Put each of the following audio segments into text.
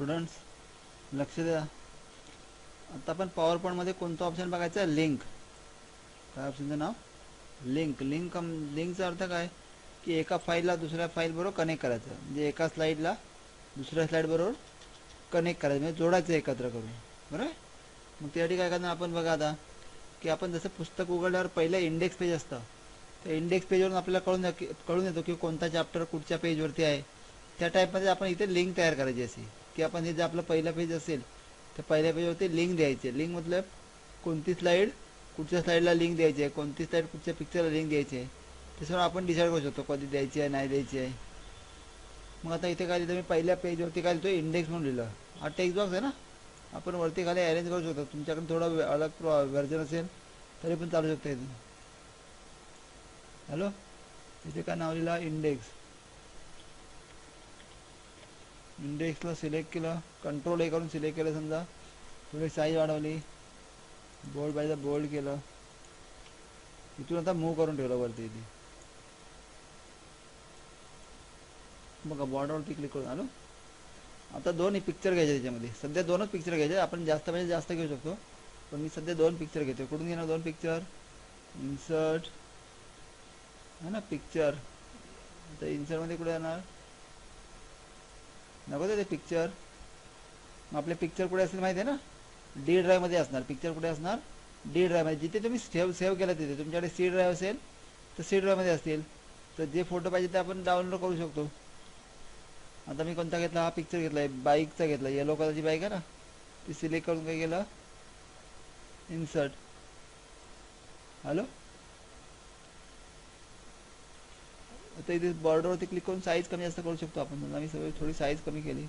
Students लक्ष द्या. आता आपण पॉवर पॉईंटमध्ये कोणतं ऑप्शन बघायचं? आहे लिंक काय ऑप्शनचं नाव? लिंक लिंक लिंकचा अर्थ काय? की एका फाईलला दुसऱ्या फाईल बरोबर कनेक्ट करायचं. म्हणजे एका स्लाईडला दुसऱ्या स्लाईड बरोबर कनेक्ट करायचं. म्हणजे जोडायचं एकत्र करून. बरोबर? मग त्यासाठी काय करणार आपण बघा आता की आपण जसं पुस्तक उघडल्यावर पहिलं इंडेक्स पेज असतं. त्या इंडेक्स पेजवरून आपल्याला कळून कळून येतो की कोणता चॅप्टर कुठच्या पेजवरती आहे. त्या टाईपमध्ये आपण इथे लिंक तयार करायची अशी. की आपण हे जे आपलं पहिलं पेज असेल तर पहिल्या पेजवरती लिंक द्यायची लिंक मतलब कोणती स्लाईड कुठच्या स्लाईडला लिंक द्यायची आहे कोणती स्लाईड कुठच्या पिक्चरला लिंक द्यायची आहे. त्याच्यावर आपण डिसाईड करू शकतो कधी द्यायची आहे नाही द्यायची आहे. मग आता इथे काय लिहिलं मी पहिल्या पेजवरती काय लिहितो इंडेक्स म्हणून लिहिलं. हा टेक्स्ट बॉक्स आहे ना? आपण वरती खाली अरेंज करू शकतो. तुमच्याकडे थोडं अलग व्हर्जन असेल तरी पण चालू शकतं इथे हॅलो इथे काय नाव लिहिलं? इंडेक्स इंडेक्सला सिलेक्ट केलं कंट्रोल ए करून सिलेक्ट केलं समजा. थोडी साईज वाढवली. बोल्ड पाहिजे बोल्ड केलं. इथून आता मूव करून ठेवलं वरती इथे. बघा बॉर्डरवरती क्लिक करून आलो. आता दोन पिक्चर घ्यायचे त्याच्यामध्ये. सध्या दोनच पिक्चर घ्यायचे. आपण जास्त पाहिजे जास्त घेऊ शकतो. पण मी सध्या दोन पिक्चर घेतो कुठून घेणार दोन पिक्चर इन्सर्ट है ना पिक्चर आता इन्सर्टमध्ये कुठे येणार नको ते पिक्चर मग आपले पिक्चर कुठे असेल माहिती आहे ना डी ड्राईव्हमध्ये असणार. पिक्चर कुठे असणार? डी ड्राईव्हमध्ये जिथे तुम्ही सेव्ह सेव्ह केला तिथे. तुमच्याकडे सी ड्राईव्ह असेल तर सी ड्राईव्हमध्ये असतील. तर जे फोटो पाहिजे ते आपण डाउनलोड करू शकतो. आता मी कोणता घेतला? हा पिक्चर घेतला आहे बाईकचा घेतला येलो कलरची बाईक आहे ना? ती सिलेक्ट करून काय केलं? इन्सर्ट हॅलो आता इथे बॉर्डरवरती क्लिक करून साईज कमी जास्त करू शकतो आपण. समजा सगळी थोडी साईज कमी केली.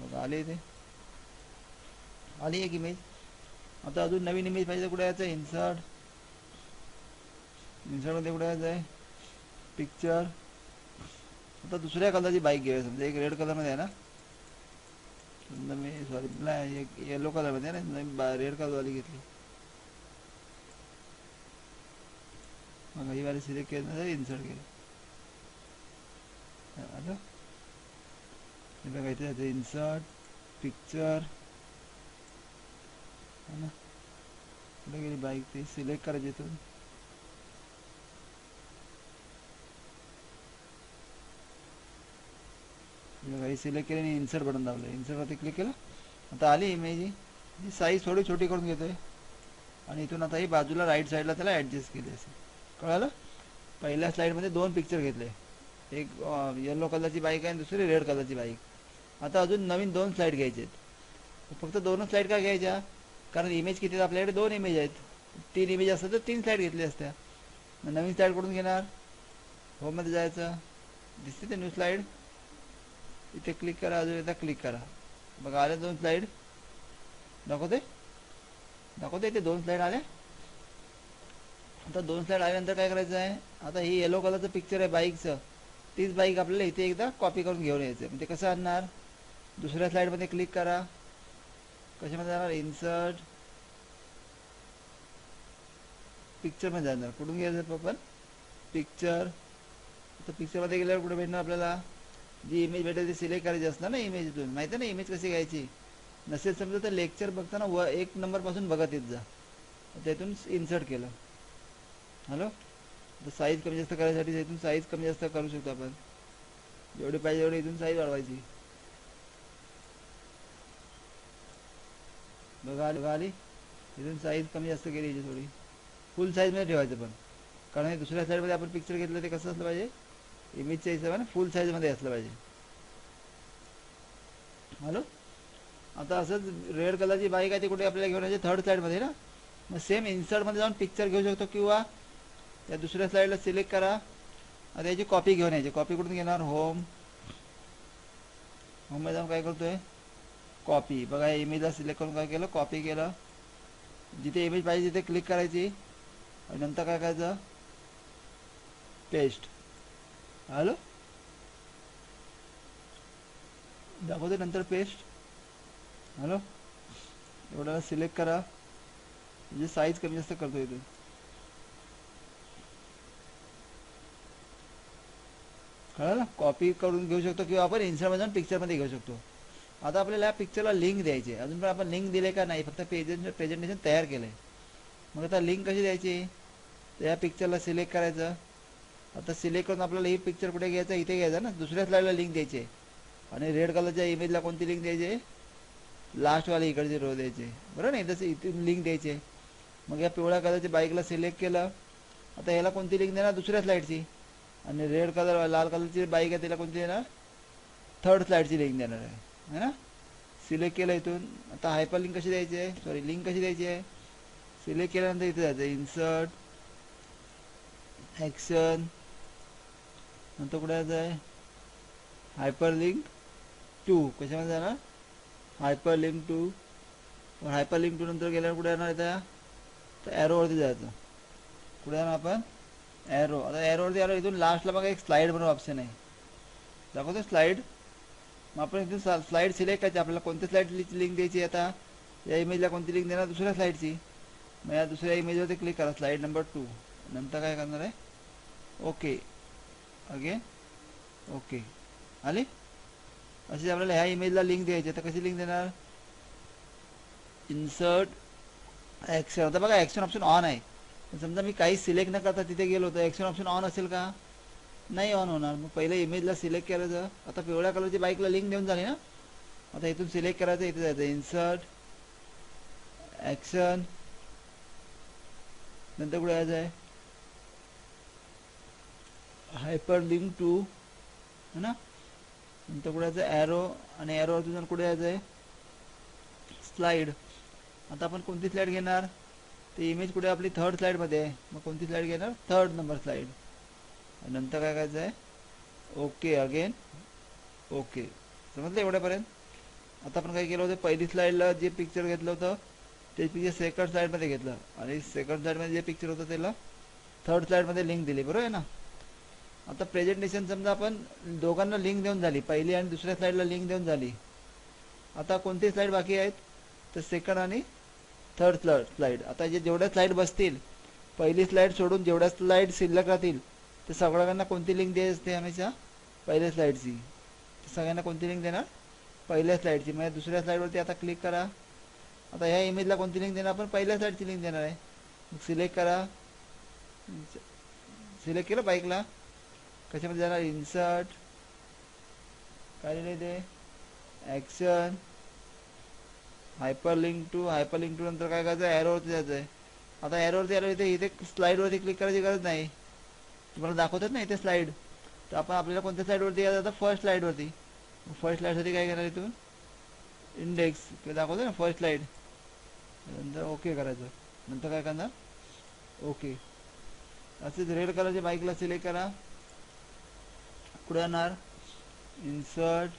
मग आले इथे. आली एक इमेज आता अजून नवीन इमेज पाहिजे तर कुठे यायचं? इन्सर्ट इन्सर्टमध्ये कुठे यायचं आहे पिक्चर आता दुसऱ्या कलरची बाईक घेऊया. समजा एक रेड कलरमध्ये आहे ना? समजा मी सॉरी ब्लॅक एक येलो कलरमध्ये आहे ना? रेड कलरवाली घेतली. मग ही वाली सिलेक्ट केलं इन्सर्ट केलं आलं हे बघा इथे जाते इन्सर्ट पिक्चर है ना कुठे गेली बाईक ती सिलेक्ट करायची इथून हे बघा ही सिलेक्ट केली आणि इन्सर्ट बटन दाबलं इन्सर्टवरती क्लिक केलं आता आली इमेज ही साईज थोडी छोटी करून घेतोय आणि इथून आता ही बाजूला राईट साईडला त्याला ॲडजस्ट केली असेल कळालं? पहिल्या स्लाईडमध्ये दोन पिक्चर घेतले. एक येलो कलरची बाईक आहे आणि दुसरी रेड कलरची बाईक आता अजून नवीन दोन स्लाईड घ्यायचे आहेत. फक्त दोनच स्लाईड का घ्यायच्या? कारण इमेज किती आहेत? आपल्याकडे दोन इमेज आहेत. तीन इमेज असतात तर तीन स्लाईड घेतली असत्या. मग नवीन स्लाईड कुठून घेणार? होममध्ये जायचं. दिसते ते न्यू स्लाईड इथे क्लिक करा अजून एकदा क्लिक करा. बघा आले दोन स्लाईड दाखवते? दाखवते इथे दोन स्लाईड आल्या? आता दोन स्लाईड आल्यानंतर काय करायचं आहे? आता ही येलो कलरचं पिक्चर आहे बाईकचं तीच बाईक आपल्याला इथे एकदा कॉपी करून घेऊन यायचं म्हणजे कसं आणणार? दुसऱ्या स्लाईडमध्ये क्लिक करा. कशामध्ये जाणार? इन्सर्ट पिक्चरमध्ये जाणार. कुठून घ्यायचं आपण? पिक्चर तर पिक्चरमध्ये गेल्यावर कुठे भेटणार आपल्याला? जी इमेज भेटेल ती सिलेक्ट करायची असणार ना इमेजतून माहिती आहे ना इमेज कशी घ्यायची? नसेल समजा तर लेक्चर बघताना व एक नंबरपासून बघत येत जा. त्यातून इन्सर्ट केलं. हॅलो? तर साईज कमी जास्त करायसाठी इथून साईज कमी जास्त करू शकतो आपण. जेवढी पाहिजे तेवढी इथून साईज वाढवायची. बघा बघा आली. इथून साईज कमी जास्त केली याची थोडी. फुल साईजमध्ये ठेवायचं पण. कारण हे दुसऱ्या साईडमध्ये आपण पिक्चर घेतलं ते कसं असलं पाहिजे? इमेजच्या हिशोबाने फुल साईजमध्ये असलं पाहिजे. हॅलो? आता असंच रेड कलरची बाईक आहे ती कुठे आपल्याला घेऊन यायची? थर्ड साईडमध्ये ना? मग सेम इन्सर्टमध्ये जाऊन पिक्चर घेऊ शकतो किंवा त्या दुसऱ्या स्लाईडला सिलेक्ट करा. आता याची कॉपी घेऊन यायची. कॉपी कुठून घेणार? होम होममध्ये जाऊन काय करतोय? कॉपी बघा इमेजला सिलेक्ट करून काय केलं? कॉपी केलं. जिथे इमेज पाहिजे तिथे क्लिक करायची. आणि नंतर काय करायचं? पेस्ट हॅलो दाखवते नंतर पेस्ट हॅलो एवढा सिलेक्ट करा. म्हणजे साईज कमी जास्त करतो इथे कळलं कॉपी करून घेऊ शकतो किंवा आपण इन्स्टामध्ये जाऊन पिक्चरमध्ये घेऊ शकतो. आता आपल्याला या पिक्चरला लिंक द्यायची आहे. अजून पण आपण लिंक दिले का नाही? फक्त पेजेंट प्रेझेंटेशन तयार केलं आहे मग आता लिंक कशी द्यायची? या पिक्चरला सिलेक्ट करायचं. आता सिलेक्ट करून आपल्याला ही पिक्चर कुठे घ्यायचं? इथे घ्यायचं ना? दुसऱ्या स्लाईडला लिंक द्यायची आहे. आणि रेड कलरच्या इमेजला कोणती लिंक द्यायची आहे? लास्टवाली इकडची रो द्यायची बरं बरोबर ना इथं इथून लिंक द्यायची आहे. मग या पिवळ्या कलरच्या बाईकला सिलेक्ट केलं. आता याला कोणती लिंक देणार? दुसऱ्या स्लाईडची आणि रेड कलर लाल कलरची बाईक आहे त्याला कोणती देणार थर्ड स्लाईडची लिंक देणार आहे. है ना? सिलेक्ट केलं इथून. आता हायपर लिंक कशी द्यायची आहे? सॉरी लिंक कशी द्यायची आहे? सिलेक्ट केल्यानंतर इथे जायचं इन्सर्ट ॲक्शन नंतर कुठे जायचं आहे? हायपर लिंक टू कशामध्ये जाणार? Hyperlink to hyperlink to नंतर गेल्यावर कुठे येणार इथं? तर ॲरोवरती जायचं. कुठे जाणार आपण? एरो आता एरोवरती आलो इथून लास्टला बघा एक स्लाईड म्हणून ऑप्शन आहे. दाखवतो स्लाईड मग आपण इथून स्लाईड सिलेक्ट करायची. आपल्याला कोणत्या स्लाईडची लिंक द्यायची आता? या इमेजला कोणती लिंक देणार? दुसऱ्या स्लाईडची मग या दुसऱ्या इमेजवरती क्लिक करा. स्लाईड नंबर टू नंतर काय करणार आहे? ओके अगेन ओके आली? अशी आपल्याला ह्या इमेजला लिंक द्यायची तर कशी लिंक देणार? इन्सर्ट ॲक्शन आता बघा ॲक्शन ऑप्शन ऑन आहे. समजा मी काही सिलेक्ट न करता तिथे गेलो तर ॲक्शन ऑप्शन ऑन असेल का? नाही ऑन होणार. मग पहिले इमेजला सिलेक्ट करायचं आता पिवळ्या कलरची बाईकला लिंक देऊन झाली ना? आता इथून सिलेक्ट करायचं इथे जायचं. इन्सर्ट ॲक्शन नंतर कुठे यायचं आहे? हायपर लिंक टू है ना? नंतर कुठे यायचं ॲरो आणि ॲरोवरती जाऊन कुठे यायचं आहे? स्लाईड आता आपण कोणती स्लाईड घेणार? ते इमेज कुठे? आपली थर्ड स्लाईडमध्ये आहे. मग कोणती स्लाईड घेणार? थर्ड नंबर स्लाईड नंतर काय करायचं आहे? ओके अगेन ओके समजलं एवढ्यापर्यंत? आता आपण काय केलं होतं? पहिली स्लाईडला जे पिक्चर घेतलं होतं ते पिक्चर सेकंड स्लाईडमध्ये घेतलं. आणि सेकंड स्लाईडमध्ये जे पिक्चर होतं त्याला थर्ड स्लाईडमध्ये लिंक दिली. बरोबर आहे ना? आता प्रेझेंटेशन समजा आपण दोघांना लिंक देऊन झाली. पहिली आणि दुसऱ्या स्लाईडला लिंक देऊन झाली. आता कोणती स्लाईड बाकी आहेत? तर सेकंड आणि थर्ड स्लाईड स्लाईड आता जे जेवढ्या स्लाईड बसतील पहिली स्लाईड सोडून जेवढ्या स्लाईड शिल्लक राहतील तर सगळ्यांना कोणती लिंक द्यायची असते हमेशा पहिल्या स्लाईडची तर सगळ्यांना कोणती लिंक देणार? पहिल्या स्लाईडची म्हणजे दुसऱ्या स्लाईडवरती आता क्लिक करा. आता ह्या इमेजला कोणती लिंक देणार आपण? पहिल्या स्लाईडची लिंक देणार आहे. मग सिलेक्ट करा. सिलेक्ट केलं बाईकला कशामध्ये जाणार? इन्सर्ट काय ते action hyperlink to hyperlink to नंतर काय करायचं? ॲरोवरती जायचं आहे आता ॲरोवरती आलं इथे इथे स्लाईडवरती क्लिक करायची गरज नाही. तुम्हाला दाखवतात ना इथे स्लाईड तर आपण आपल्याला कोणत्या स्लाईडवरती यायचं? आता फर्स्ट स्लाईडवरती फर्स्ट स्लाईडसाठी काय करणार इथून? इंडेक्स दाखवतो ना फर्स्ट स्लाईड नंतर ओके करायचं. नंतर काय करणार? ओके असेच रेड कलरच्या बाईकला सिलेक्ट करा. कुठे येणार इन्सर्ट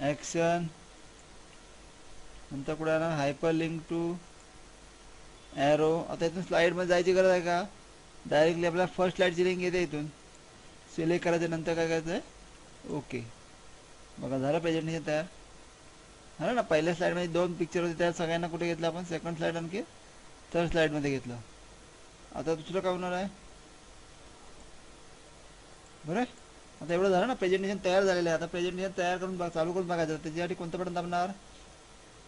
ॲक्शन नंतर कुठे जाणार हायपर लिंक टू ॲरो आता इथून स्लाईडमध्ये जायची गरज आहे का? डायरेक्टली आपल्याला फर्स्ट स्लाईडची लिंक येते इथून. सिलेक्ट करायचं नंतर काय करायचं? आहे ओके बघा झालं प्रेझेंटेशन तयार. झालं ना? पहिल्या स्लाईडमध्ये दोन पिक्चर होते त्या सगळ्यांना कुठे घेतलं आपण? सेकंड स्लाईड आणखी? थर्ड स्लाईडमध्ये घेतलं. आता दुसरं काय होणार आहे? बरं? आता एवढं झालं ना? प्रेझेंटेशन तयार झालेलं आहे. आता प्रेझेंटेशन तयार करून बघ चालू करून बघायचं त्याच्यासाठी कोणतं बटन दाबणार?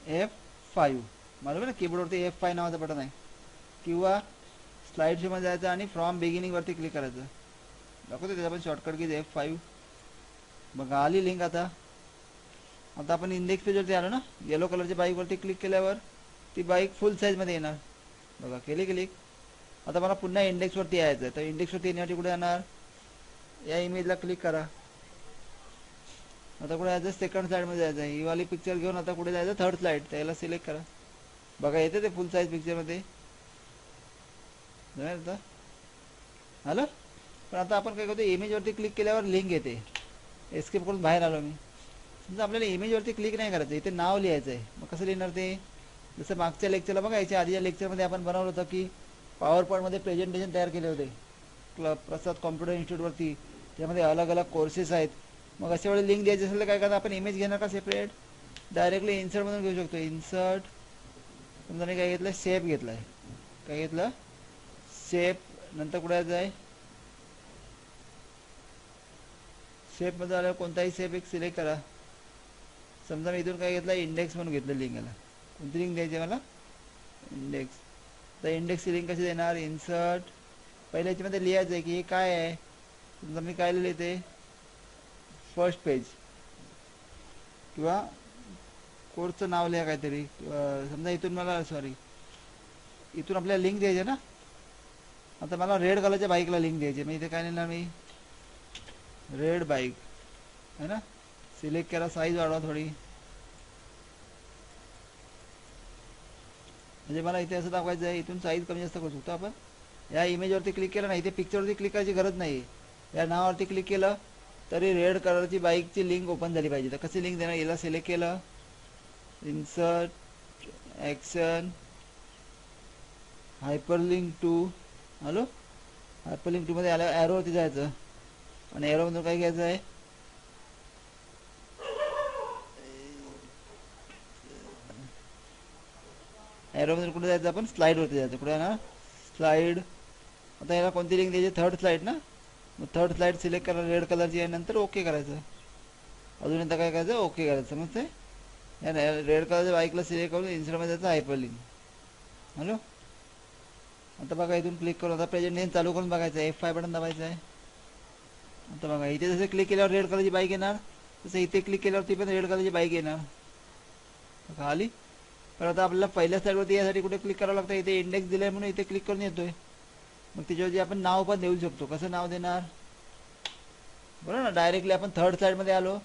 एफ फाईव्ह बरोबर ना? कीबोर्डवरती एफ फाय नावाचं बटन आहे. किंवा स्लाईडशीमध्ये जायचं आणि फ्रॉम बिगिनिंगवरती क्लिक करायचं. दाखवतो त्याचा पण शॉर्टकट की एफ फाईव्ह बघा आली लिंक आता. आता आपण इंडेक्स पेजवरती आलो ना? येलो कलरच्या बाईकवरती क्लिक केल्यावर ती बाईक फुल साईजमध्ये येणार. बघा केली क्लिक आता मला पुन्हा इंडेक्सवरती यायचं आहे तर इंडेक्सवरती येण्यासाठी कुठे जाणार? या इमेजला क्लिक करा. आता कुठे जायचं? सेकंड साईडमध्ये जायचं. आहे ही वाली पिक्चर घेऊन आता कुठे जायचं? थर्ड स्लाईड त्याला सिलेक्ट करा. बघा येते ते फुल साईज पिक्चरमध्ये जमेल आता. आलं पण आता आपण काय करतो इमेजवरती क्लिक केल्यावर लिंक येते. एस्केप करून बाहेर आलो मी. समजा आपल्याला इमेजवरती क्लिक नाही करायचं. इथे नाव लिहायचं आहे मग कसं लिहिणार ते? जसं मागच्या लेक्चरला बघा याच्या आधीच्या लेक्चरमध्ये आपण बनवलं होतं की पॉवर पॉईंटमध्ये प्रेझेंटेशन तयार केले होते. क्ल प्रसाद कॉम्प्युटर इन्स्टिट्यूटवरती त्यामध्ये अलग अलग कोर्सेस आहेत. मग अशा वेळेला लिंक द्यायची असेल तर काय करता आपण इमेज घेणार का सेपरेट डायरेक्टली इन्सर्टमधून घेऊ शकतो. इन्सर्ट समजा मी काय घेतलं? शेप घेतला आहे काय घेतलं? शेप नंतर कुठे जाय? आहे शेपमध्ये आल्यावर कोणताही सेप एक सिलेक्ट करा. समजा मी इथून काय घेतलं? इंडेक्स म्हणून घेतलं लिंक याला. कोणती लिंक द्यायची मला? इंडेक्स तर इंडेक्सची लिंक कशी देणार? इन्सर्ट पहिल्या याच्यामध्ये लिहायचं आहे की हे काय आहे? समजा मी काय लिहिले ते? फर्स्ट पेज किंवा कोर्सचं नाव लिहा काहीतरी. समजा इथून मला सॉरी इथून आपल्याला लिंक द्यायची आहे ना? आता मला रेड कलरच्या बाईकला लिंक द्यायची मी मग इथे काय लिहिणार मी? रेड बाईक है ना? सिलेक्ट करा साईज वाढवा थोडी. म्हणजे मला इथे असं दाखवायचं आहे इथून साईज कमी जास्त करू शकतो आपण. या इमेजवरती क्लिक केलं ना इथे पिक्चरवरती क्लिक करायची गरज नाही या नावावरती क्लिक केलं तरी रेड कलरची बाईकची लिंक ओपन झाली पाहिजे. तर कशी लिंक देणार? याला सिलेक्ट केलं. Insert action hyperlink to hello? Hyperlink टूमध्ये आल्या ॲरोवरती जायचं. आणि ॲरोमधून काय घ्यायचं आहे? ॲरोमधून कुठे जायचं? आपण स्लाईडवरती जायचं. कुठे ना? स्लाईड आता याला कोणती लिंक द्यायची? थर्ड स्लाईड ना? मग थर्ड स्लाईड सिलेक्ट करा रेड कलरची आहे नंतर ओके करायचं. अजून एकदा काय करायचं? ओके करायचं. समजतंय या रेड कलरच्या बाईकला सिलेक्ट करून इन्स्टॉलमध्ये जायचं हायपरलिंक हॅलो? आता बघा इथून क्लिक करून आता प्रेझेंटेशन चालू करून बघायचं आहे. एफ फाय बटन दाबायचं आहे. आता बघा इथे जसं क्लिक केल्यावर रेड कलरची बाईक येणार तसं इथे क्लिक केल्यावरती पण रेड कलरची बाईक येणार. बघा आली? पण आता आपल्याला पहिल्या साईडवरती यासाठी कुठे क्लिक करावं लागतं? इथे इंडेक्स दिलाय म्हणून इथे क्लिक करून येतोय. मग त्याच्यावरती आपण नाव पण देऊ शकतो. कसं नाव देणार? बरोबर ना? डायरेक्टली आपण थर्ड स्लाईडमध्ये आलो.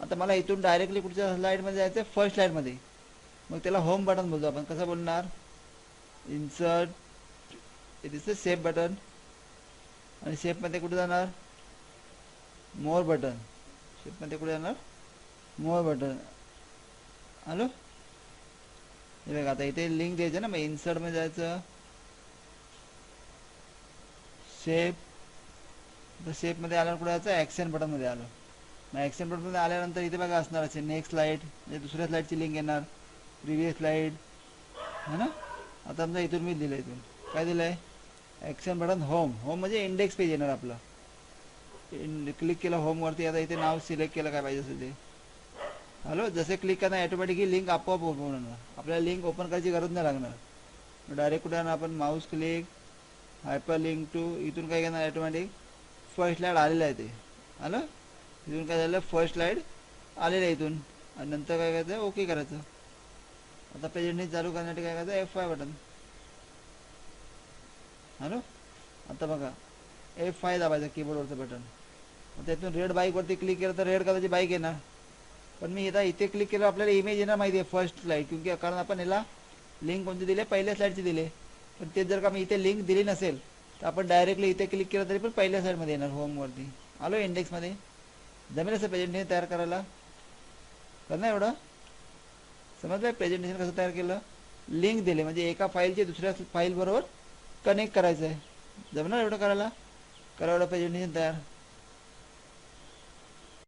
आता मला इथून डायरेक्टली कुठच्या स्लाईडमध्ये जायचं आहे फर्स्ट स्लाईडमध्ये मग त्याला होम बटन बोलतो आपण. कसं बोलणार? Insert it is a safe button आणि सेफमध्ये कुठे जाणार? मोर बटन शेपमध्ये कुठे जाणार? मोर बटन हॅलो हे बघा आता इथे लिंक द्यायचं ना मग इन्सर्टमध्ये जायचं. शेप तर शेपमध्ये आल्यावर कुठे जायचं? ॲक्शन बटनमध्ये आलो. मग ॲक्शन बटनमध्ये आल्यानंतर इथे बघा असणार असे नेक्स्ट स्लाईड म्हणजे दुसऱ्या स्लाईडची लिंक येणार. प्रिव्हियस स्लाईड है ना? आता समजा इथून मी दिलं इथून. काय दिलं आहे ॲक्शन बटन होम होम म्हणजे इंडेक्स पेज येणार आपलं. क्लिक केलं होमवरती आता इथे नाव सिलेक्ट केलं काय पाहिजे असेल ते. हॅलो जसे क्लिक करणार ॲटोमॅटिकली लिंक आपोआप ओपन होणार. आपल्याला लिंक ओपन करायची गरज नाही लागणार. डायरेक्ट कुठे आपण? Mouse click hyperlink to इथून काय घेणार ॲटोमॅटिक फर्स्ट स्लाईड आलेलं आहे ते. आलं? इथून काय झालं? फर्स्ट स्लाईड आलेलं आहे इथून. आणि नंतर काय करायचं? ओके करायचं. आता प्रेझेंटेशन चालू करण्यासाठी काय करायचं? एफ फाय बटन हॅलो आता बघा. एफ फाय दाबायचं कीबोर्डवरचं बटन आता त्यातून रेड बाईकवरती क्लिक केलं तर रेड कलरची बाईक येणार. पण मी आता इथे क्लिक केलं आपल्याला इमेज येणार माहिती आहे फर्स्ट स्लाईड क्योंकि कारण आपण याला लिंक कोणती दिली? पहिल्या स्लाईडची दिले. पण ते जर का मी इथे लिंक दिली नसेल तर आपण डायरेक्टली इथे क्लिक केलं तरी पण पहिल्या साईडमध्ये येणार होमवरती आलो इंडेक्समध्ये जमेल असं प्रेझेंटेशन तयार करायला. कर ना एवढं? समजलं? प्रेझेंटेशन कसं तयार केलं? लिंक दिले. म्हणजे एका फाईलचे दुसऱ्या फाईल बरोबर कनेक्ट करायचं आहे जमणार एवढं करायला? करा एवढं प्रेझेंटेशन तयार.